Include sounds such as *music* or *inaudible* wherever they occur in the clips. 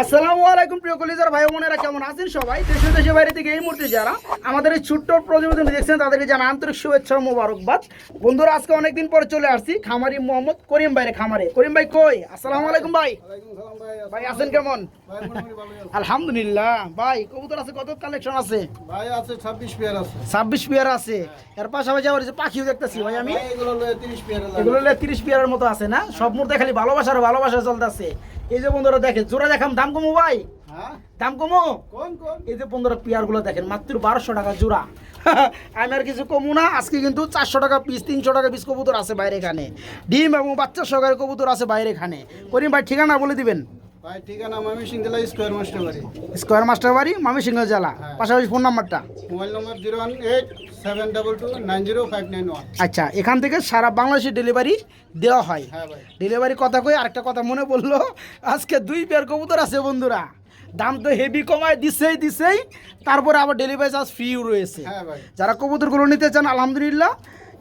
আসসালামু আলাইকুম প্রিয় কলিজার ভাই বোনেরা কেমন আছেন সবাই? দেশে দেশে বাইরে থেকে এই মুহূর্তে যারা আমাদের এই ছোট্ট প্রতিবেদন দেখছেন তাদেরকে জানা আন্তরিক শুভেচ্ছা মোবারকবাদ। বন্ধুরা আজকে অনেকদিন পরে চলে আসছি খামারি মোহাম্মদ করিম ভাইরে খামারে। করিম ভাই কই? আসসালামু আলাইকুম ভাই। ভাই আছেন কেমন? আলহামদুলিল্লাহ। ভাই কবুতর আছে কত কালেকশন আছে? ভাই আছে ছাব্বিশ পেয়ার আছে। ছাব্বিশ পেয়ার আছে। এর পাশাপাশি আবার যে পাখিও দেখতেছি ভাই আমি। এগুলো লয়ে তিরিশ পেয়ার এগুলো তিরিশ পেয়ারের মতো আছে না? সব মুহূর্তে খালি ভালোবাসার ভালোবাসা চলতেছে। এই যে বন্ধুরা দেখেন জোড়া দেখাম দাম কমো ভাই? হ্যাঁ। দাম কমো? এই যে বন্ধুরা পেয়ারগুলো দেখেন মাত্র বারোশো টাকা জোড়া। *laughs* আমি আর কিছু কমু না আজকে কিন্তু চারশো টাকা পিস তিনশো টাকা পিস কবুতর আছে বাইরে এখানে। ডিম এবং বাচ্চা সহকারে কবুতর আছে বাইরে এখানে। করিম ভাই ঠিকানা বলে দিবেন? ভাই ঠিকানা মামি সিংলা স্কোয়ার মাস্টার বাড়ি স্কোয়ার মাস্টার বাড়ি মামি সিংহ জেলা। হ্যাঁ। পাশাপাশি ফোন নাম্বারটা mobile number zero one eight seven double two nine zero five nine one. আচ্ছা এখান থেকে সারা বাংলাদেশে ডেলিভারি দেওয়া হয়। হ্যাঁ ডেলিভারি কথা কই আরেকটা কথা মনে পড়ল আজকে দুই পেয়ার কবুতর আছে বন্ধুরা। দাম তো হেভি কমায় দিছেই দিছেই। তারপরে আবার ডেলিভারি চার্জ ফ্রিও রয়েছে। হ্যাঁ যারা কবুতরগুলো নিতে চান আলহামদুলিল্লাহ।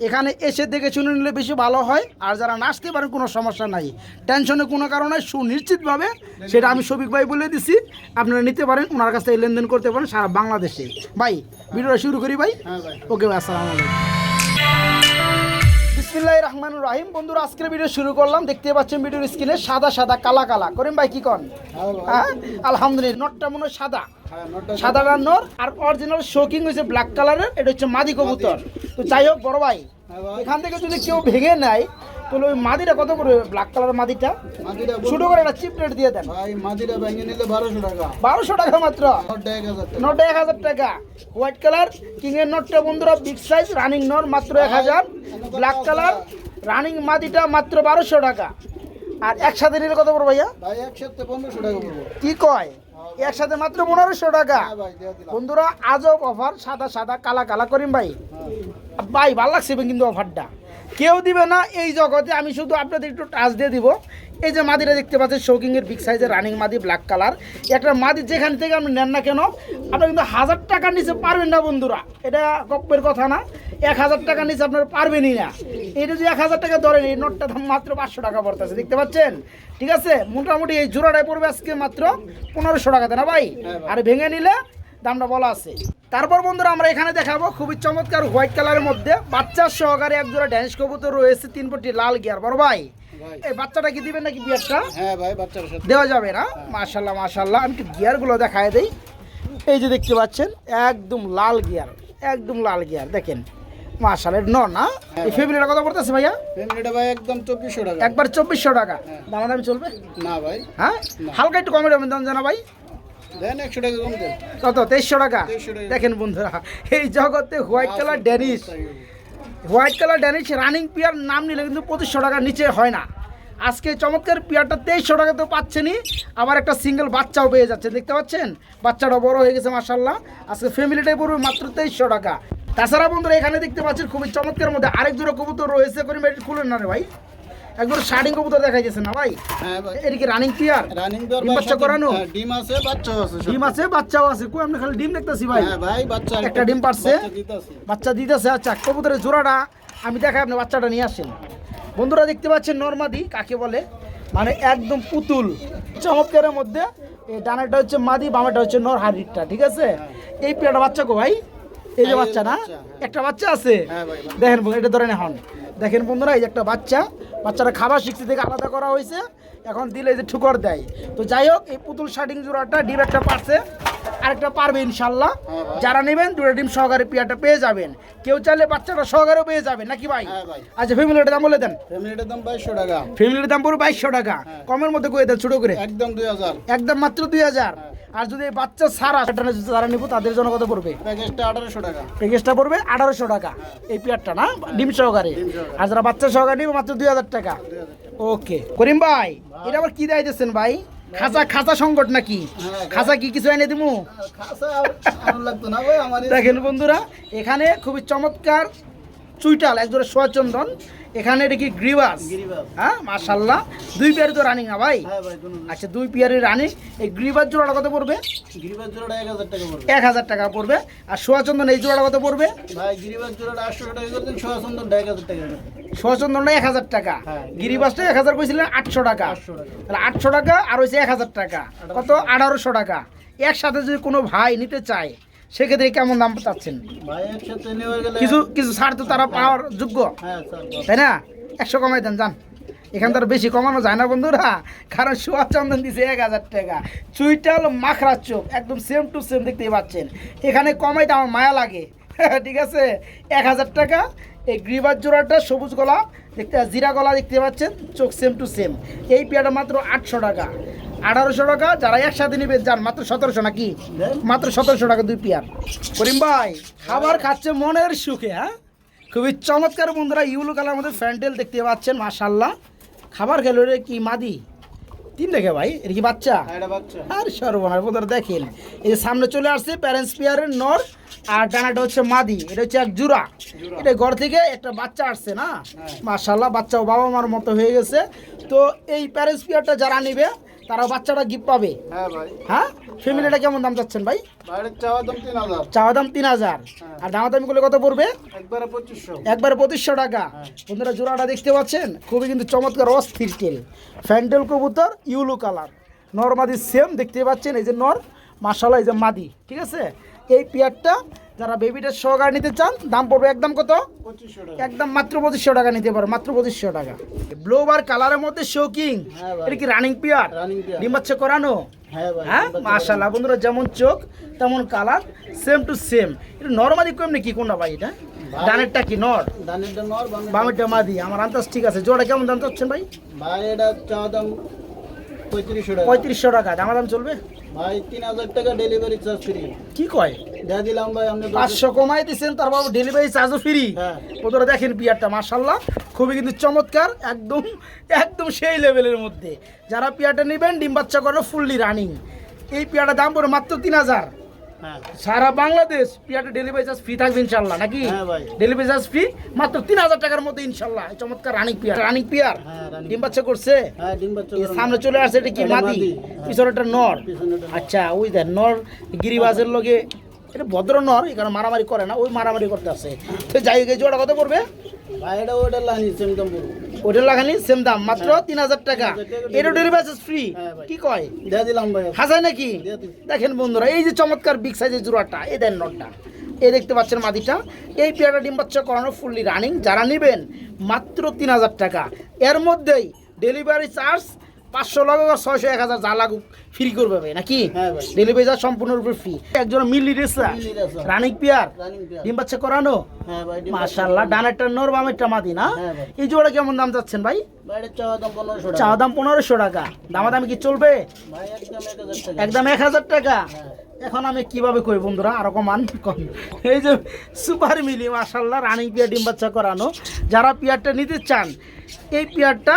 এখানে এসে দেখে শুনে নিলে বেশি ভালো হয়। আর যারা নাচতে পারেন কোনো সমস্যা নাই। টেনশনে কোনো কারণে সুনিশ্চিতভাবে সেটা আমি শফিক ভাই বলে দিছি। আপনারা নিতে পারেন ওনার কাছ থেকে লেনদেন করতে পারেন সারা বাংলাদেশে। ভাই ভিডিওটা শুরু করি ভাই? হ্যাঁ ওকে ভাই আসসালামু আলাইকুম। বিসমিল্লাহ রহমান রাহিম। বন্ধুরা আজকের ভিডিও শুরু করলাম। দেখতে পাচ্ছেন ভিডিওর স্ক্রিনে সাদা সাদা কালা কালা। করেন ভাই কি কন? হ্যাঁ হ্যাঁ? আলহামদুলিল্লাহ নটটা মনে হয় সাদা। সাদা রান্নর আর অরিজিনাল শোকিং হচ্ছে ব্ল্যাক কালারের এটা হচ্ছে মাদি কবুতর। তো যাই হোক বড় ভাই এখান থেকে যদি কেউ ভেঙে নেয় তাহলে ওই মাদিটা কত করে? ব্ল্যাক কালার মাদিটা? ছোট করে একটা চিপ রেট দিয়ে দেন। ভাই মাদিরা ভেঙে নিলে বারোশো টাকা। বারোশো টাকা মাত্র? নটা এক হাজার টাকা। নটা এক হাজার টাকা। হোয়াইট কালার কিং এর নটটা বন্ধুরা বিগ সাইজ রানিং নর মাত্র এক হাজার। ব্ল্যাক কালার রানিং মাদিটা মাত্র বারোশো টাকা। আর একসাথে নিলে কত পড়বে ভাইয়া? ভাই একসাথে পনেরোশো টাকা পড়ব কি কয়? একসাথে মাত্র পনেরোশো টাকা। হ্যাঁ বন্ধুরা আজব অফার সাদা সাদা কালা কালা করিম ভাই। ভাই ভালো লাগছে কিন্তু অফারটা কেউ দিবে না এই জগতে আমি শুধু আপনাদের একটু টাচ দিয়ে দিব। এই যে মাদিটা দেখতে পাচ্ছেন শৌকিংয়ের বিগ সাইজের রানিং মাদি ব্ল্যাক কালার একটা মাদি যেখান থেকে আপনি নেন না কেন আপনি কিন্তু হাজার টাকার নিচে পারবেন না বন্ধুরা। এটা গপ্পের কথা না এক হাজার টাকার নিচে আপনারা পারবেনই না। এটা যদি এক হাজার টাকা ধরেন এই নোটটা দাম মাত্র পাঁচশো টাকা পড়তেছে দেখতে পাচ্ছেন? ঠিক আছে? মোটামুটি এই জোড়াটায় পড়বে আজকে মাত্র পনেরোশো টাকাতে না হ্যাঁ ভাই। আর ভেঙে নিলে দামটা বলা আছে। তারপর বন্ধুরা আমরা এখানে দেখাবো খুবই চমৎকার হোয়াইট কালারের মধ্যে বাচ্চার সহকারে এক জোড়া ড্যান্স কবুতর রয়েছে তিন পটি লাল গিয়ার। বড় ভাই এই বাচ্চাটা কি দিবেন নাকি বিয়ারটা? হ্যাঁ ভাই বাচ্চার সাথে। দেওয়া যাবে না? মাশাল্লাহ মাশাল্লাহ আমি একটু গিয়ারগুলো দেখায় দেই। এই যে দেখতে পাচ্ছেন একদম লাল গিয়ার একদম লাল গিয়ার দেখেন। ন না এই ফেব্রিটা কত পড়তেছে ভাইয়া? ফ্যামিলিটা ভাই একদম চব্বিশশো টাকা। একবার চব্বিশশো টাকা। দামাদামি চলবে? না ভাই। হ্যাঁ? হালকা একটু কমে দাম জানা ভাই। কত? তেইশশো টাকা? দেখেন বন্ধুরা এই জগতে white colour Danish white colour Danish running pair নাম নিলে কিন্তু পঁচিশশো টাকার নিচে হয় না। আজকে চমৎকার পিয়ারটা তেইশশো টাকা তো পাচ্ছেনই আবার একটা সিঙ্গেল বাচ্চাও পেয়ে যাচ্ছে দেখতে পাচ্ছেন? বাচ্চাটা বড় হয়ে গেছে মাসাল্লাহ আজকে ফ্যামিলিটাই পড়বে মাত্র তেইশশো টাকা। তাছাড়া বন্ধুরা এখানে দেখতে পাচ্ছেন খুবই চমৎকার মধ্যে আরেক জোড়া কবুতর রয়েছে করি মেয়েটি খুলেন না রে ভাই। একদম শার্টিং কবুতর দেখা যাচ্ছে না ভাই? হ্যাঁ ভাই। রানিং পিয়ার রানিং ভাই বাচ্চা করানো? হ্যাঁ, ডিম আছে বাচ্চাও আছে ডিম আছে বাচ্চাও আছে। কই আমরা খালি ডিম দেখতেছি ভাই। হ্যাঁ ভাই বাচ্চা একটা ডিম পারছে? বাচ্চা দিতাছে। আচ্ছা কবুতরের জোড়াটা আমি দেখাই আপনি বাচ্চাটা নিয়ে আসেন। বন্ধুরা দেখতে পাচ্ছেন নর্মাদি কাকে বলে? মানে একদম পুতুল চমৎকারের মধ্যে। এই ডানাটা হচ্ছে মাদি বামাটা হচ্ছে নর হাড়িটা ঠিক আছে? এই পেয়াটা বাচ্চা গো ভাই? এই যে হ্যাঁ, বাচ্চা না হ্যাঁ। একটা বাচ্চা আছে? হ্যাঁ ভাই দেখেন এটা ধরেন এখন। দেখেন বন্ধুরা এই যে একটা বাচ্চা বাচ্চাটা খাবার শিখতে থেকে আলাদা করা হয়েছে এখন দিলে যে ঠুকর দেয়। তো যাই হোক এই পুতুল শার্টিং জোড়াটা ডিম একটা পারছে আরেকটা পারবে ইনশাল্লাহ। হ্যাঁ যারা নেবেন দুটো ডিম সহকারে পিয়াটা পেয়ে যাবেন। কেউ চাইলে বাচ্চাটা সহকারেও পেয়ে যাবেন নাকি ভাই? হ্যাঁ আচ্ছা ফ্যামিলিটার দাম বলে দেন। ফ্যামিলিটার দাম বাইশশো টাকা। ফ্যামিলির দাম পুরো বাইশশো টাকা। হ্যাঁ। কমের মধ্যে করে দেন ছোটো করে। একদম দুই হাজার। একদম মাত্র দুই হাজার। আর যদি এই বাচ্চা সারা সেটা যারা নেব তাদের জন্য কত পড়বে? প্যাকেজটা আঠারোশো টাকা। প্যাকেজটা পড়বে আঠারোশো টাকা। এই পেয়ারটা না? ডিম সহকারে। আর যারা বাচ্চা সহকারে নিবে মাত্র দুই হাজার টাকা। ওকে। করিম ভাই এটা আবার কি দেয় দিচ্ছেন ভাই? খাঁচা খাঁচা সংকট নাকি? হ্যাঁ, খাঁচা কি কিছু এনে দিমু? আমার দেখেন বন্ধুরা এখানে খুবই চমৎকার চুইটাল একজোড়া সোয়াচন্দন এখানে এটা কি গ্রিবাস? হ্যাঁ মাশাল্লাহ দুই পেয়ারই তো রানিং ভাই? হ্যাঁ ভাই আচ্ছা দুই পেয়ারই রানিং এই গ্রিবাস জোড়াটা কত পড়বে? গিরিবাস জোড়াটা এক হাজার টাকা পড়বে। এক হাজার টাকা পড়বে। আর সোয়াচন্দন এই জোড়াটা কত পড়বে? ভাই গিরিবাস জোড়াটা আটশো টাকা সোয়াচন্দনটা এক হাজার টাকা। সোয়াচন্দনটা এক হাজার টাকা। হ্যাঁ। গিরিবাসটা এক হাজার কইছিলেন আটশো টাকা। আটশো টাকা। তাহলে আটশো টাকা আর হচ্ছে এক হাজার টাকা। কত? আঠারোশো টাকা। একসাথে যদি কোনো ভাই নিতে চায় সেক্ষেত্রে কেমন দাম চাচ্ছেন? কিছু কিছু ছাড় তো তারা পাওয়ার যোগ্য। হ্যাঁ তাই না? একশো কমাই দেন যান। এখান তো আর বেশি কমানো যায় না বন্ধুরা। কারণ সোয়া চন্দন দিছে এক হাজার টাকা। চুইটাল মাখরা চোখ একদম সেম টু সেম দেখতেই পাচ্ছেন। এখানে কমাইতে আমার মায়া লাগে। *laughs* ঠিক আছে? এক হাজার টাকা এই গ্রিবার জোড়াটা সবুজ গলা দেখতে জিরা গলা দেখতে পাচ্ছেন চোখ সেম টু সেম এই পেয়ারটা মাত্র আটশো টাকা। আঠারোশো টাকা যারা একসাথে নিবে যান মাত্র সতেরোশো নাকি? মাত্র সতেরোশো টাকা দুই পেয়ার। করিম ভাই খাবার খাচ্ছে মনের সুখে হ্যাঁ? খুবই চমৎকার বন্ধুরা ইউলো কালার মধ্যে ফ্যান্ডেল দেখতে পাচ্ছেন মাশাল্লাহ খাবার খেলো রে কি মাদি? তিন দেখে ভাই এটা কি বাচ্চা? হ্যাঁ, বাচ্চা। আর সর্বনাশ বন্ধুরা দেখেন। এই যে সামনে চলে আসছে প্যারেন্টস পিয়ারের নর আর ডানাটা হচ্ছে মাদি এটা হচ্ছে এক জুরা জোড়া। এটা ঘর থেকে একটা বাচ্চা আসছে না? হ্যাঁ। মাশাল্লাহ বাচ্চাও বাবা মার মতো হয়ে গেছে। তো এই প্যারেন্টস পিয়ারটা যারা নিবে তারা বাচ্চাটা গিফট পাবে। হ্যাঁ ভাই। হ্যাঁ? ফ্যামিলিটা কেমন দাম চাচ্ছেন ভাই? চাওয়া দাম তিন হাজার। দাম হ্যাঁ। আর দামাদামি করলে কত পড়বে? একবারে পঁচিশশো। টাকা। হ্যাঁ। বন্ধুরা জোড়াটা দেখতে পাচ্ছেন? খুবই কিন্তু চমৎকার অস্থির তেল। ফ্যান্ডেল কবুতর ইউলো কালার নর মাদি সেম দেখতে পাচ্ছেন? এই যে নর মাসালা এই যে মাদি। ঠিক আছে? এই পেয়ারটা যারা বেবিটা সহকারে নিতে চান দাম পড়বে একদম কত? একদম মাত্র পঁচিশশো টাকা নিতে পারো মাত্র পঁচিশশো টাকা। ব্লোবার কালারের মধ্যে শোকিং হ্যাঁ এটা কি রানিং পেয়ার রানিং পেয়ার ডিম বাচ্চা করানো? হ্যাঁ হ্যাঁ? মাশাল্লাহ বন্ধুরা যেমন চোখ তেমন কালার সেম টু সেম এটা নর্মালি কেমনি কি কোনটা ভাই এটা। ডানেরটা কি নর? ধানের নর বামেরটা মাদি আমার আন্দাজ ঠিক আছে। জোড়া কেমন দাম চাচ্ছেন ভাই? ভাই এটা চাওয়া দাম পঁয়ত্রিশশো টাকা। দামা দাম চলবে? ভাই তিন হাজার টাকা ডেলিভারি চার্জ ফ্রি কি কয়? দিয়ে দিলাম ভাই আপনি পাঁচশো কমাই দিচ্ছেন তার বাবু ডেলিভারি চার্জও ফ্রি হ্যাঁ। ওদের দেখেন পিয়ারটা মার্শাল্লাহ খুবই কিন্তু চমৎকার একদম একদম সেই লেভেলের মধ্যে। যারা পিয়ারটা নিবেন ডিম বাচ্চা করে ফুললি রানিং এই পিয়ারটার দাম পড়ে মাত্র তিন হাজার। সারা বাংলাদেশ পিয়ারটা ডেলিভারি চার্জ ফ্রি থাকবে ইনশাল্লাহ নাকি? হ্যাঁ ভাই। ডেলিভারি চার্জ ফ্রি মাত্র তিন হাজার টাকার মধ্যে ইনশাল্লাহ। এই চমৎকার রানিং পিয়ার। Running peer? হ্যাঁ ডিম বাচ্চা করছে? হ্যাঁ ডিম বাচ্চা এই সামনে চলে আসছে এটা কি মাদি? হ্যাঁ। পিছনেটা নর। আচ্ছা ওই দেন নর গিরিবাজের লগে এটা ভদ্র নর এখানে মারামারি করে না ওই মারামারি করতে আছে তো যাই জোড়া কত পড়বে? ভাই এটা ওটা লাইনি সেমদম বলব ওইটা লাগানি সেম দাম মাত্র তিন হাজার টাকা। এটা ডেলিভারি ফ্রি হ্যাঁ কি কয়? দিয়ে দিলাম ভাই। হাসায় নাকি? দেখেন বন্ধুরা এই যে চমৎকার বিগ সাইজের জোড়াটা এই দেন নটটা। এই দেখতে পাচ্ছেন মাদিটা। এই পেয়ারা ডিম বাচ্চা করানো ফুললি রানিং যারা নেবেন মাত্র তিন হাজার টাকা। এর মধ্যেই ডেলিভারি চার্জ পাঁচশো লাগুক আর ছয়শো এক হাজার যা লাগুক ফ্রি করবে ভাই, নাকি? হ্যাঁ। ডেলিভারি চার্জ সম্পূর্ণরূপে ফ্রি একজন মিলি রেসা মিলি রেসা। রানিং পেয়ার ডিম বাচ্চা করানো? হ্যাঁ মাশাল্লাহ ডানেরটা নর বামেরটা মাদি না? হ্যাঁ এই জোড়া কেমন দাম যাচ্ছেন ভাই? চাওয়া দাম পনেরোশো টাকা। দামাদামি কি চলবে? একদম এক হাজার টাকা। হ্যাঁ। এখন আমি কীভাবে কই বন্ধুরা? আরও কমান কম। এই যে সুপার মিলি মাসাল্লাহ রানিং পিয়ার ডিম বাচ্চা করানো। যারা পিয়ারটা নিতে চান এই পিয়ারটা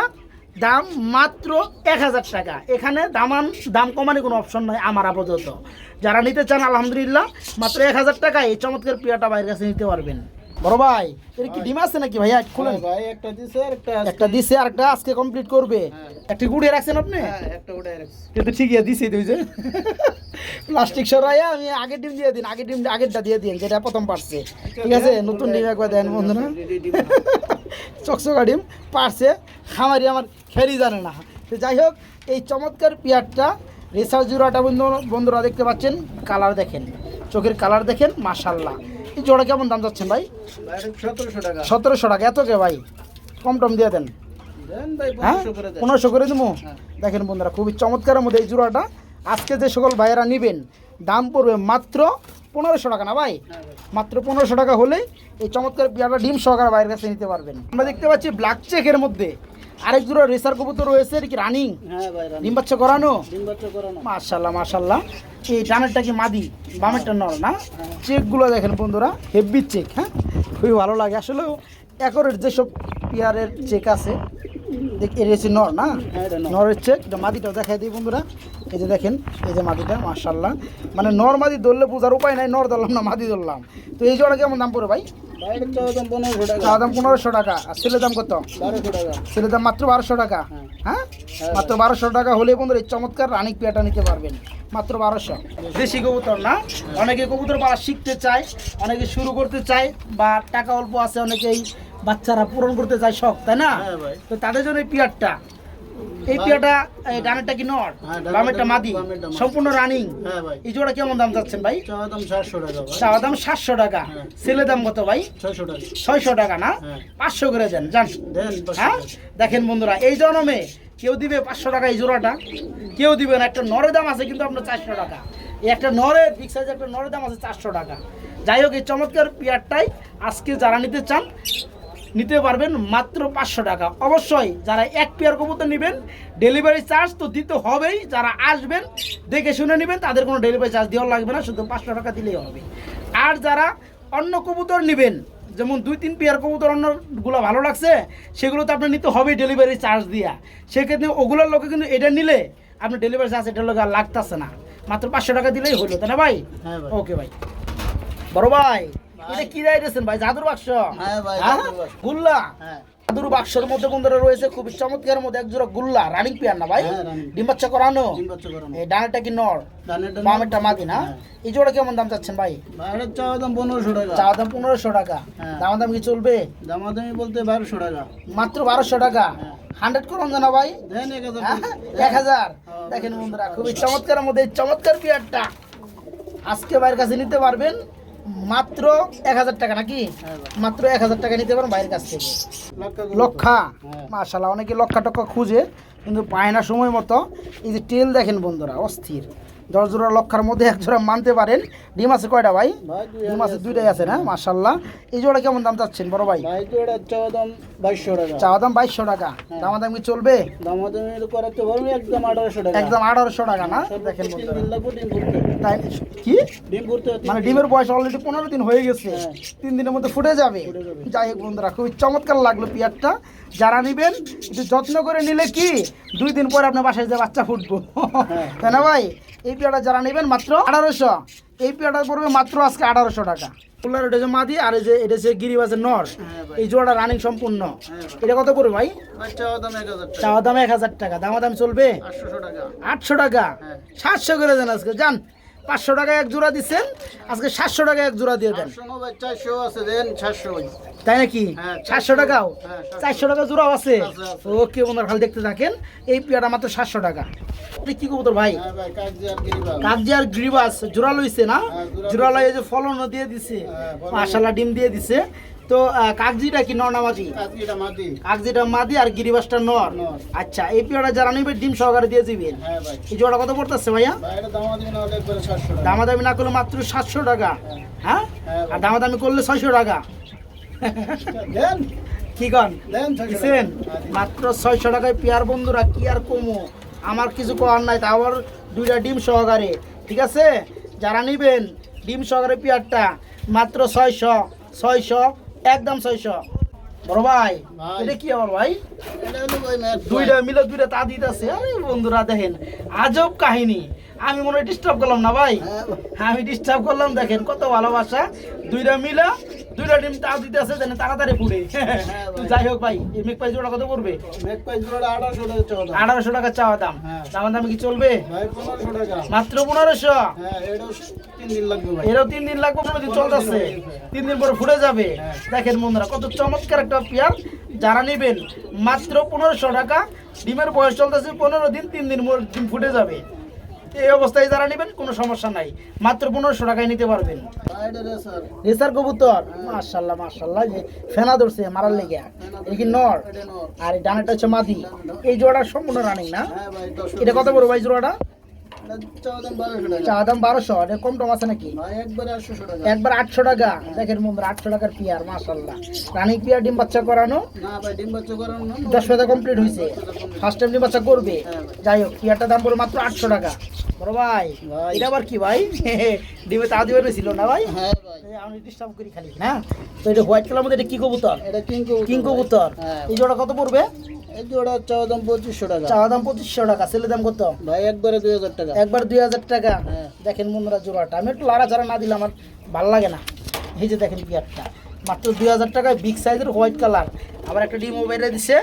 দাম মাত্র এক হাজার টাকা। এখানে দামান দাম কমানোর কোনো অপশন নয় আমার আপাতত। যারা নিতে চান আলহামদুলিল্লাহ মাত্র এক হাজার টাকা এই চমৎকার পিয়ারটা বাইরের কাছে নিতে পারবেন। বড় ভাই এর কি ডিম আছে নাকি ভাইয়া? খুলেন। হ্যাঁ ভাই একটা দিছে আর একটা। একটা দিছে আর একটা আজকে কমপ্লিট করবে। হ্যাঁ। একটা গুড়িয়ে রাখছেন আপনি? হ্যাঁ একটা ওটা রাখছি। কিন্তু ঠিকই দিছি তুই যে। প্লাস্টিক সরাইয়া আমি আগের ডিম দিয়ে দিন আগের ডিম আগেরটা দিয়ে দিন যেটা প্রথম পারছে। ঠিক আছে? নতুন ডিম একবার দেন বন্ধুরা। চকচকা ডিম পারছে খামারি আমার খেলি জানে না। তো যাই হোক এই চমৎকার পেয়ারটা রেসার জোড়াটা বন্ধু বন্ধুরা দেখতে পাচ্ছেন কালার দেখেন। চোখের কালার দেখেন মাশাল্লাহ এই জোড়া কেমন দাম যাচ্ছেন ভাই? সতেরোশো টাকা। সতেরোশো টাকা এত কে ভাই? কম টম দিয়ে দেন। হ্যাঁ? পনেরোশো করে দেবো হ্যাঁ। দেখেন বন্ধুরা খুবই চমৎকারের মধ্যে এই জোড়াটা। আজকে যে সকল ভাইয়েরা নেবেন দাম পড়বে মাত্র পনেরোশো টাকা না ভাই? হ্যাঁ মাত্র পনেরোশো টাকা হলেই এই চমৎকার পেয়ারটা ডিম সহকারে বাইরের কাছে নিতে পারবেন। আমরা দেখতে পাচ্ছি ব্ল্যাক চেকের মধ্যে আরেক জোড়া রেসার কবুতর রয়েছে কি রানিং হ্যাঁ। ডিম বাচ্চা করানো? মাশাল্লাহ মাশাল্লাহ এই ডানেরটা কি মাদি? বামেরটা নর না? চেকগুলো দেখেন বন্ধুরা হেভি চেক হ্যাঁ? খুবই ভালো লাগে। আসলে একরের যেসব পেয়ারের চেক আছে দেখ এর হচ্ছে নর না? হ্যাঁ এটা নর। নরের চেক এটা দেখাই দিই বন্ধুরা। এই যে দেখেন এই যে মাদিটা মাশাল্লাহ মানে নর মাদি ধরলে বোঝার উপায় নাই নর ধরলাম না মাদি ধরলাম। তো এই জোড়া কেমন দাম পড়ে ভাই? ভাই চাওয়া দাম পনেরোশো টাকা। আর ছেলের দাম কত? ছেলের দাম মাত্র বারোশো টাকা। হ্যাঁ। হ্যাঁ? মাত্র বারোশো টাকা হলে বন্ধুরা এই চমৎকার রানিক পেয়াটা নিতে পারবেন। মাত্র বারোশো। দেশি কবুতর না? অনেকে কবুতর পালা শিখতে চায় অনেকে শুরু করতে চায় বা টাকা অল্প আছে অনেকেই বাচ্চারা পূরণ করতে চায় শখ তাই না? হ্যাঁ তো তাদের জন্য এই পিয়ারটা। এই পিয়াটা ডানেরটা কি নর হ্যাঁ, বামেরটা মাদি। সম্পূর্ণ রানিং। হ্যাঁ এই জোড়া কেমন দাম যাচ্ছেন ভাই? চাওয়া দাম সাতশো টাকা হ্যাঁ। ছেলে দাম কত ভাই? ছয়শো টাকা। না? হ্যাঁ। পাঁচশো করে দেন জান হ্যাঁ? দেখেন বন্ধুরা এই জন্মে কেউ দিবে পাঁচশো টাকা এই জোড়াটা। কেউ দিবে না। একটা নরের দাম আছে কিন্তু আপনার চারশো টাকা। একটা নরের বিগ সাইজ একটা নরের দাম আছে চারশো টাকা। যাই হোক এই চমৎকার পেয়ারটাই আজকে যারা নিতে চান নিতে পারবেন মাত্র পাঁচশো টাকা। অবশ্যই যারা এক পেয়ার কবুতর নেবেন ডেলিভারি চার্জ তো দিতে হবেই। যারা আসবেন দেখে শুনে নেবেন তাদের কোনো ডেলিভারি চার্জ দেওয়া লাগবে না শুধু পাঁচশো টাকা দিলেই হবে। আর যারা অন্য কবুতর নেবেন যেমন দুই তিন পেয়ার কবুতর অন্যগুলো ভালো লাগছে সেগুলো তো আপনার নিতে হবে ডেলিভারি চার্জ দিয়া। সেক্ষেত্রে ওগুলোর লোকে কিন্তু এটা নিলে আপনার ডেলিভারি চার্জ এটার লোক আর লাগতেছে না। মাত্র পাঁচশো টাকা দিলেই হলো তাই না ভাই? হ্যাঁ ভাই। ওকে ভাই। বড় ভাই। এটা কি ভাই? জাদুর বাক্স? হ্যাঁ ভাই, হ্যাঁ? গুল্লা? হ্যাঁ। জাদুর বাক্সের মধ্যে রয়েছে? খুবই চমৎকার মধ্যে এক জোড়া গুল্লা। রানিং পেয়ার না ভাই? করানো। এই ডানাটা কি নর? ডানেরটা বামেরটা মাদি না। এই জোড়া কেমন দাম চাচ্ছেন ভাই? চাওয়া দাম পনেরোশো টাকা। দাম পনেরোশো টাকা। দাম দাম কি চলবে? দামাদামি বলতে বারোশো টাকা। মাত্র বারোশো টাকা। হান্ড্রেড করুন জানা ভাই? এক হাজার দেখেন বন্ধুরা খুবই চমৎকার মধ্যে এই চমৎকার পেয়ারটা। আজকে ভাইয়ের কাছে নিতে পারবেন। মাত্র এক হাজার টাকা নাকি? হ্যাঁ মাত্র এক হাজার টাকা নিতে পারেন বাইরের কাছ থেকে। লক্ষা হ্যাঁ। মাশাল্লাহ অনেকে লক্ষা টক্ষা খুঁজে কিন্তু পায় না সময় মতো। এই যে টেল দেখেন বন্ধুরা অস্থির। দশ জোড়া লক্ষার মধ্যে এক জোড়া মানতে পারেন। ডিম আছে কয়টা ভাই? ডিম আছে দুইটাই আছে না? মাশাল্লাহ এই জোড়া কেমন দাম চাচ্ছেন বড় ভাই? চাওয়া দাম বাইশশো টাকা। চাওয়া দাম বাইশশো টাকা। হ্যাঁ। দাম দাম কি চলবে একদম আঠারোশো টাকা। একদম আঠারোশো টাকা না? দেখেন তাই কি? মানে ডিমের বয়স অলরেডি পনেরো দিন হয়ে গেছে। হ্যাঁ। তিন দিনের মধ্যে ফুটে যাবে। যাই হোক বন্ধুরা খুবই চমৎকার লাগল পিয়ারটা যারা নিবেন একটু যত্ন করে নিলে কি দুই দিন পরে আপনার বাসায় যে বাচ্চা ফুটবো। হ্যাঁ। তাই না ভাই? এই পিয়াটা যারা নেবেন মাত্র আঠারোশো। এই পিয়াটা পড়বে মাত্র আজকে আঠারোশো টাকা। কুলার এটা যে মাদি আর এই যে এটা যে গিরিবাজের নর হ্যাঁ এই জোড়াটা রানিং সম্পূর্ণ। হ্যাঁ এটা কত করবে ভাই? চাওয়া দাম এক হাজার টাকা। দাম দামা চলবে? আটশো টাকা। আটশো টাকা? হ্যাঁ। সাতশো করে দেন আজকে। যান পাঁচশো টাকা এক জোড়া দিচ্ছেন? আজকে সাতশো টাকা এক জোড়া দিয়ে দেন। তাই নাকি? হ্যাঁ, সাতশো টাকাও? হ্যাঁ, চারশো টাকা জোড়াও আছে। ওকে ওনার খালি দেখতে থাকেন। এই পেয়ারা মাত্র সাতশো টাকা। কি করব হ্যাঁ ভাই কাগজি আর গ্রিবাস জোড়া লইছে না? হ্যাঁ, জোড়া জোড়া যে ফলন দিয়ে দিছে। মাসালা ডিম দিয়ে দিছে। তো কাগজিটা কি নর্নামাজি কাগজিটা মাটি কাগজিটা মাদি আর গিরিবাসটা নর। নর। আচ্ছা এই পেয়ারা যারা নিবে ডিম সহকারে দিয়ে দিবেন হ্যাঁ ভাই। এই জোড়া কত পড়তেছে ভাইয়া? দামাদামি না না করলে মাত্র সাতশো টাকা। হ্যাঁ? হ্যাঁ, আর দামাদামি করলে ছয়শো টাকা। কি কন। হ্যাঁ, মাত্র ছয়শো টাকায় পেয়ার বন্ধুরা কি আর কমো? আমার কিছু করার নাই তা আবার দুইটা ডিম সহকারে। ঠিক আছে? যারা নিবেন ডিম সহকারে পেয়ারটা মাত্র ছয়শো ছয়শো। একদম ছয়শো। বড় ভাই। এটা কি আমার ভাই? ভাই দুইটা মিলে দুইটা তা দিতেছে। আরে বন্ধুরা দেখেন আজব কাহিনী। আমি মনে হয় ডিস্টার্ব করলাম না ভাই? হ্যাঁ হ্যাঁ আমি ডিস্টার্ব করলাম দেখেন কত ভালোবাসা। দুইটা মিলা দুইটা ডিম তাও দিতেছে যেন তাড়াতাড়ি ফুটে। ভাই। যাই হোক ভাই এই মেঘ পাই জোড়া কত ম্যাট পাইস জোড়া আঠারোশো টাকা চাওয়া দাম। আঠারোশো টাকা চাওয়া দাম। হ্যাঁ। দাম দাম কি চলবে? মাত্র পনেরোশো? হ্যাঁ দিন এরও তিন দিন লাগবে পনেরো চলতেছে। তিন দিন পরে ফুটে যাবে। হ্যাঁ। দেখেন বন্ধুরা কত চমৎকার একটা পেয়ার। যারা নেবেন মাত্র পনেরোশো টাকা। ডিমের বয়স চলতেছে পনেরো দিন তিন দিন ডিম ফুটে যাবে। এই অবস্থায় যারা নেবেন, কোনো সমস্যা নাই। মাত্র পনেরোশো টাকায় নিতে পারবেন। রেসার কবুতর, মাশাল্লাহ মার্শাল্লাহ যে ফেনা ধরছে মারার লেগে। এটা কি নর, আর ডানাটা হচ্ছে মাদি। এই জোড়াটা সম্পূর্ণ রানিং না? এটা কত বড় ভাই জোড়াটা? এটা চাওয়া দাম বারোশো টাকা। চা দাম বারোশো এটা কম টম আছে নাকি? ভাই একবারে আটশোশো টাকা। একবার আটশো টাকা। দেখেন বন্ধুরা আটশো টাকার পিয়ার মাশাল্লাহ রানিং পিয়ার ডিম বাচ্চা করানো? না ভাই ডিম বাচ্চা করানো না। দশ পাতা কমপ্লিট হয়েছে। ফার্স্ট টাইম ডিম বাচ্চা করবে? হ্যাঁ যাই হোক পিয়ারটার দাম মাত্র আটশো টাকা। বড় ভাই ভাই। এটা আবার কি ভাই? *laughs* ডিমে তা দিবে ছিল না ভাই? হ্যাঁ আমি ডিস্টার্ব করি খালি না? তো এটা হোয়াইট কালার মধ্যে এটা কি কবুতর? এটা কিং কিং কবুতর। হ্যাঁ এই জোড়া কত পড়বে? এই জোড়া চাওয়া দাম পঁচিশশো টাকা। চাওয়া দাম পঁচিশশো টাকা ছেলে দাম কত? ভাই একবারে দুই হাজার টাকা। একবার দুই হাজার টাকা। হ্যাঁ। দেখেন বন্ধুরা জোড়াটা আমি একটু না দিলে আমার ভালো লাগে না। এই যে দেখেন মাত্র দুই হাজার টাকায় বিগ সাইজের হোয়াইট কালার আবার একটা ডিম দিছে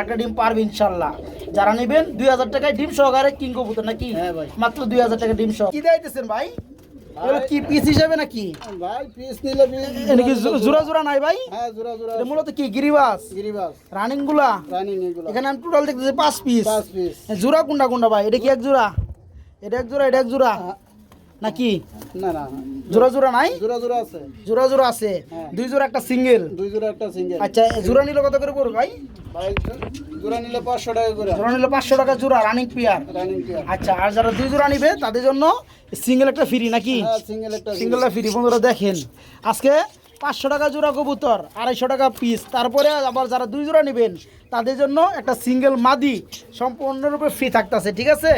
একটা ডিম পারবে ইনশাল্লাহ। যারা নেবেন দুই হাজার টাকায় ডিম সহকারে কিং কবুতর নাকি? হ্যাঁ মাত্র দুই হাজার টাকা ডিম সহ কি দিতেছেন ভাই? এগুলো কি পিস হিসাবে নাকি? ভাই পিস নিলে এটা কি জোড়া জোড়া নাই ভাই? হ্যাঁ জোড়া জোড়া এটা মূলত কি গিরিবাস? গিরিবাস। রানিংগুলা? রানিং এগুলো। এখানে আমি টোটাল দেখতেছি পাঁচ পিস পাঁচ পিস জোড়া কোনটা কোনটা ভাই? এটা কি এক জোড়া এটা এক জোড়া এটা এক জোড়া নাকি? না না জোড়া জোড়া নাই? জোড়া জোড়া আছে। জোড়া জোড়া আছে। হ্যাঁ। দুই জোড়া একটা সিঙ্গেল? দুই জোড়া একটা সিঙ্গেল। আচ্ছা জোড়া নিলে কত করে পড়বে ভাই? ভাই জোড়া নিলে পাঁচশো টাকা করে। জোড়া নিলে পাঁচশো টাকা জোড়া রানিং পিয়ার রানিং পেয়ার আচ্ছা আর যারা দুই জোড়া নিবে তাদের জন্য সিঙ্গেল একটা ফ্রি নাকি? হ্যাঁ সিঙ্গেল একটা সিঙ্গেলটা ফ্রি বন্ধুরা দেখেন। আজকে পাঁচশো টাকা জোড়া কবুতর আড়াইশো টাকা পিস তারপরে আবার যারা দুই জোড়া নেবেন তাদের জন্য একটা সিঙ্গেল মাদি সম্পূর্ণরূপে ফ্রি থাকতেছে ঠিক আছে?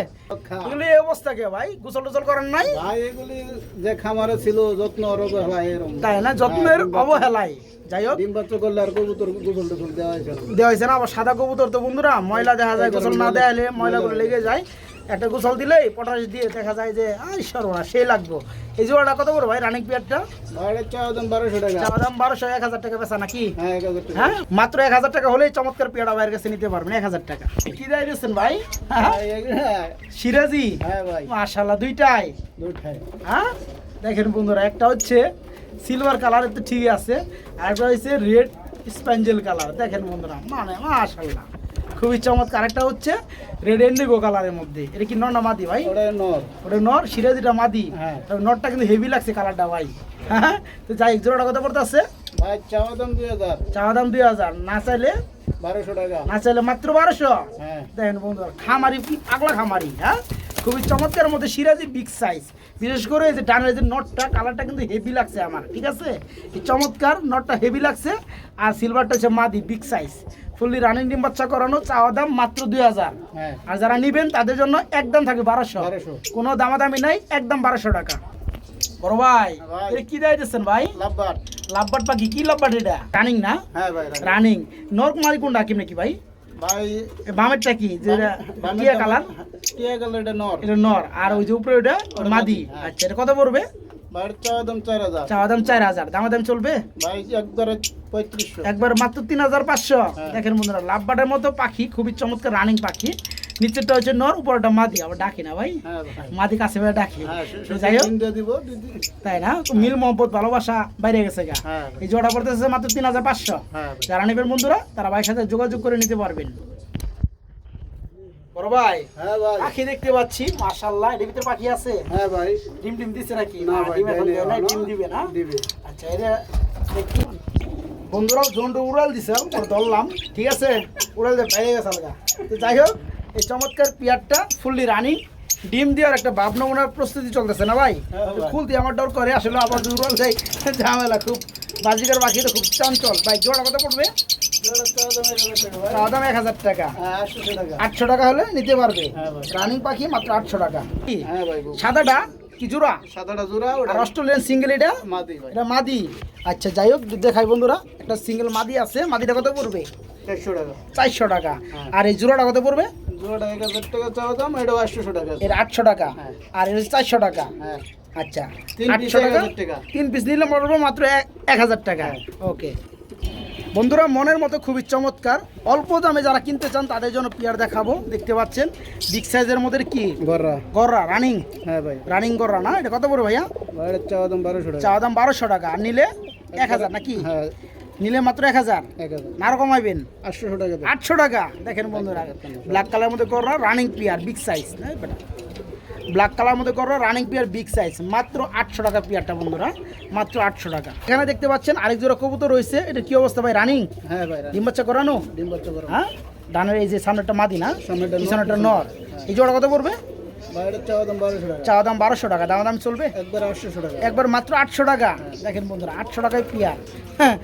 এগুলি এই অবস্থা কে ভাই? গোসল টোসল করেন নাই? ভাই এগুলি যে খামারে ছিল যত্ন হয় তাই না? যত্নের অবহেলায় যাই হোক। ডিম বাচ্চা করলে আর কবুতর গোসল টোসল দেওয়া হয়েছে না। দেওয়া হয়েছে না আবার সাদা কবুতর তো বন্ধুরা ময়লা দেখা যায় গোসল না দেয়ালে ময়লাগুলো লেগে যায়। একটা গোসল দিলেই পটাশ দিয়ে দেখা যায় যে আই সর্বনা সেই লাগবো। এই জোড়াটা কত বড় ভাই রানিং পিয়ারটা? ভাইয়ের চাওয়া দাম বারোশো টাকা। চাওয়া দাম বারোশো এক হাজার টাকা বেচা নাকি? হ্যাঁ হ্যাঁ? মাত্র এক হাজার টাকা হলেই চমৎকার পেয়ারা ভাইয়ের কাছে নিতে পারবেন এক হাজার টাকা। কি দেয় দিচ্ছেন ভাই? সিরাজি? হ্যাঁ ভাই। মাশাল্লাহ দুইটাই। হ্যাঁ? দেখেন বন্ধুরা একটা হচ্ছে সিলভার কালার তো ঠিকই আছে আর একটা হচ্ছে রেড স্প্যাঞ্জেল কালার দেখেন বন্ধুরা মানে মাশাল্লাহ খুবই চমৎকার। একটা হচ্ছে রেড এন্ডিগো কালারের মধ্যে। এটা কি নর না মাদি ভাই? ওটা নর। ওটা নর? সিরাজিটা মাদি? হ্যাঁ। তবে নরটা কিন্তু হেভি লাগছে কালারটা ভাই। হ্যাঁ তো যাই জোড়াটা কত পড়তে আছে ভাই চাওয়া দাম দুই হাজার। চাওয়া দাম দুই হাজার। না চাইলে বারোশো টাকা। না চাইলে মাত্র বারোশো? হ্যাঁ। দেখেন বন্ধুরা খামারি আগলা খামারি হ্যাঁ? খুবই চমৎকার মধ্যে সিরাজি বিগ সাইজ বিশেষ করে এই যে ডানের যে নটটা কালারটা কিন্তু হেভি লাগছে আমার ঠিক আছে? এই চমৎকার নটটা হেভি লাগছে আর সিলভারটা হচ্ছে মাদি বিগ সাইজ ফুললি রানিং ডিম বাচ্চা করানো চাওয়া দাম মাত্র দুই হাজার। হ্যাঁ। আর যারা নিবেন তাদের জন্য একদম থাকবে বারোশো। 1200 কোনো দামাদামি নাই একদম বারোশো টাকা। বড় ভাই ভাই। এটা কি দেয় দিচ্ছেন ভাই? লাভবার লাভবাট পাখি কি? লাভবাট এটা? রানিং না? হ্যাঁ ভাই। রানিং। নরকুমারি কোনটা? হাকিম নাকি ভাই? বামেরটা কি? যে টিয়া কালার? টিয়া কালার এটা নর। এটা নর। আর ওই যে উপরে ওটা মাদি হ্যাঁ। আচ্ছা এটা কত পড়বে? ভাইয়ের চাওয়া দাম চার হাজার। চাওয়া দাম চার হাজার। দামা চলবে? ভাই একবারে পঁয়ত্রিশশো। একবার মাত্র তিন হাজার পাঁচশো। দেখেন বন্ধুরা লাভবাটের মতো পাখি খুবই চমৎকার রানিং পাখি। নিচেরটা হচ্ছে নর উপরটা মাদি। আবার ডাকি না ভাই? মাদি কাছে ভাই ডাকি। যাই হোক। ডিম দিয়ে দিব দিদি তাই না? মিল মোহব্বত ভালোবাসা বাইরে গেছে গা। হ্যাঁ। এই জোড়া পড়তেছে মাত্র তিন হাজার পাঁচশো। হ্যাঁ। যারা নেবেন বন্ধুরা তারা ভাইয়ের সাথে যোগাযোগ করে নিতে পারবেন। বড় ভাই হ্যাঁ ভাই। পাখি দেখতে পাচ্ছি মাশাল্লাহ এর ভিতরে পাখি আছে? হ্যাঁ ভাই। ডিম ডিম দিচ্ছে নাকি? না ভাই, ডিম এখন দেয় না, ডিম দিবে না? দিবে। আচ্ছা এটা বন্ধুরাও জোনটা উড়াল দিছে ওর ধরলাম। ঠিক আছে? উড়াল দিয়ে বাইরে গেছে আলগা। তো যাই হোক এই চমৎকার পিয়ারটা ফুললি রানিং ডিম দেওয়ার একটা ভাব নমুনার প্রস্তুতি চলতেছে না ভাই? হ্যাঁ ভাই। খুলতে আমার ডর করে আসলে আবার উড়াল দেয় ঝামেলা খুব বাজিকার বাকি তো খুব চঞ্চল। ভাই জোড়া কত পড়বে? দাম এক হাজার টাকা। হ্যাঁ আটশো টাকা হলে নিতে পারবে। হ্যাঁ রানিং পাখি মাত্র আটশো টাকা? হ্যাঁ। সাদাটা কি জোড়া? সাদাটা জোড়া আর অস্ট্রেলিয়ান সিঙ্গেল এটা? মাদি এটা মাদি। আচ্ছা যাই হোক দেখাই বন্ধুরা একটা সিঙ্গেল মাদি আছে। মাদিটা কত পড়বে? চারশো টাকা। চারশো টাকা। হ্যাঁ। আর এই জোড়াটা কত পড়বে? জোড়াটা এক হাজার টাকা চাওয়া দাম টাকা। এর আটশো টাকা। হ্যাঁ। আর এর চারশো টাকা। হ্যাঁ। আচ্ছা। তিন piece টাকা? তিন পিস নিলে পড়বে মাত্র এক- হাজার টাকা। ওকে বন্ধুরা মনের মতো খুবই চমৎকার। অল্প দামে যারা কিনতে চান তাদের জন্য পিয়ার দেখাবো। দেখতে পাচ্ছেন বিগ সাইজের মধ্যে কি? গররা। গররা রানিং হ্যাঁ ভাই। রানিং গররা না? এটা কত পড়বে ভাইয়া? চাওয়া দাম বারোশো টাকা। চাওয়া দাম বারোশো টাকা। আর নিলে এক হাজার। নাকি? হ্যাঁ। নিলে মাত্র এক হাজার। না আরও কমাইবেন। আটশোশো টাকা আটশো টাকা। দেখেন বন্ধুরা ব্ল্যাক কালার মধ্যে করো running pair big size black colour মধ্যে করো রানিং পিয়ার বিগ সাইজ মাত্র আটশো টাকা পিয়ারটা বন্ধুরা মাত্র আটশো টাকা। এখানে দেখতে পাচ্ছেন আরেক জোড়া কবুতর রয়েছে এটা কি অবস্থা ভাই রানিং হ্যাঁ ভাই ডিম বাচ্চা করানো? ডিম বাচ্চা করো হ্যাঁ? ডানের এই যে সামনেটা মাদি না পিছনেটা নর। এই জোড়া কত পড়বে? চাওয়া দাম বারোশো টাকা। দাম দাম চলবে? একবার আটশোশো টাকা। একবার মাত্র আটশো টাকা। দেখেন বন্ধুরা আটশো টাকায় পেয়ার হ্যাঁ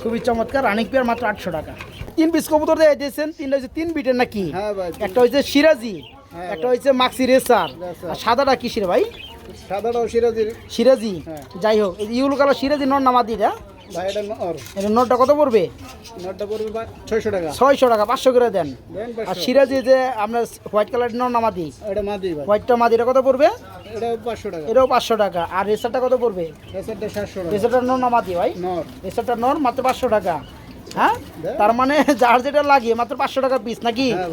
খুবই চমৎকার রানিং পেয়ার মাত্র আটশো টাকা। তিন পিস কবুতর দিয়ে দিয়েছেন তিনটা হচ্ছে তিন বিটের নাকি? হ্যাঁ একটা হচ্ছে সিরাজি। হ্যাঁ একটা হচ্ছে মাক্সি রেসার। আর সাদাটা কিসের ভাই? সাদাটাও সিরাজির সিরাজি? হ্যাঁ। যাই হোক এই ইউলো কালার সিরাজি নর নামাদিটা ভাই এটা নর। এটা নোটটা কত পড়বে? নটটা পড়বে ছয়শো টাকা। ছয়শো টাকা পাঁচশো করে দেন। আর সিরাজি যে আপনার হোয়াইট কালার নর না মাদি? এটা মাদি ভাই। হোয়াইটটা মাদিটা কত পড়বে? এটা পাঁচশো টাকা। এটাও পাঁচশো টাকা। আর রেসারটা কত পড়বে? রেসারটা সাতশো টাকা। রেসারটা নর মাদি ভাই? নর। রেসারটা নর মাত্র পাঁচশো টাকা। হ্যাঁ? তার মানে যার যেটা লাগে মাত্র পাঁচশো টাকা পিস নাকি? হ্যাঁ